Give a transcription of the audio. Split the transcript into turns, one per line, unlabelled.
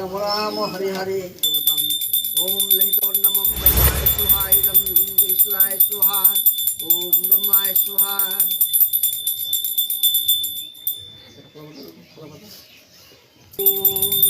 রাম রাম হরে হরে ওম ব্রহ্মায় সুহা ইদম কৃষ্ণায় সুহা ওম ব্রহ্মায় সুহা ওম